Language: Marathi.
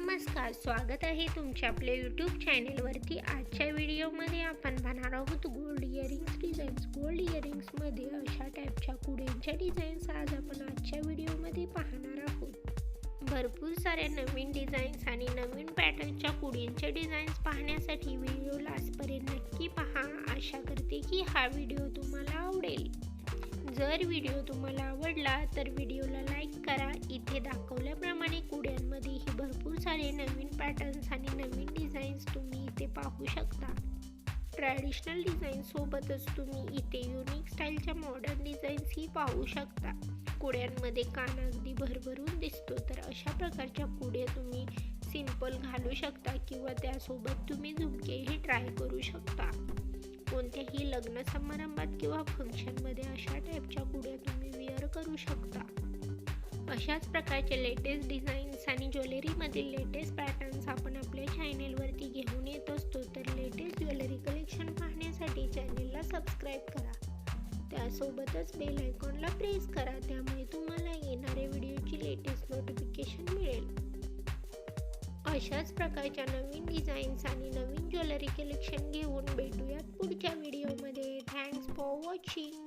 नमस्कार स्वागत आहे तुमच्या आपल्या यूट्यूब चॅनेलवरती आजच्या व्हिडिओमध्ये आपण पाहणार आहोत गोल्ड इयरिंग्स डिझाईन्स गोल्ड इयरिंग्समध्ये अशा टाईपच्या कुड्यांच्या डिझाईन्स आज आपण आजच्या व्हिडिओमध्ये पाहणार आहोत. भरपूर साऱ्या नवीन डिझाईन्स आणि नवीन पॅटर्नच्या कुड्यांच्या डिझाईन्स पाहण्यासाठी व्हिडिओ लास्टपर्यंत नक्की पहा. आशा करते की हा व्हिडिओ तुम्हाला आवडेल. जर व्हिडिओ तुम्हाला आवडला तर व्हिडिओला लाईक करा. इथे दाखवल्याप्रमाणे कुड्यांमध्येही खूप सारे नवीन पॅटर्न्स आणि नवीन डिझाईन्स तुम्ही इथे पाहू शकता. ट्रॅडिशनल डिझाईन्ससोबतच तुम्ही इथे युनिक स्टाईलच्या मॉडर्न डिझाईन्सही पाहू शकता. कुड्यांमध्ये कान अगदी भरभरून दिसतो तर अशा प्रकारच्या कुड्या तुम्ही सिंपल घालू शकता किंवा त्यासोबत तुम्ही झुमकेही ट्राय करू शकता. कोणत्याही लग्न समारंभात किंवा फंक्शनमध्ये अशा टाईपच्या कुड्या तुम्ही वेअर करू शकता. अशाच प्रकारचे लेटेस्ट डिझाईन्स आणि ज्वेलरीमधील लेटेस्ट पॅटर्न्स आपण आपल्या चॅनेलवरती घेऊन येत असतो. तर लेटेस्ट ज्वेलरी कलेक्शन पाहण्यासाठी चॅनेलला सबस्क्राईब करा. त्यासोबतच बेल आयकॉनला प्रेस करा. त्यामुळे तुम्हाला येणाऱ्या व्हिडिओची लेटेस्ट नोटिफिकेशन मिळेल. अशाच प्रकारच्या नवीन डिझाईन्स आणि नवीन ज्वेलरी कलेक्शन घेऊन भेटूयात पुढच्या व्हिडिओमध्ये थँक्स फॉर वॉचिंग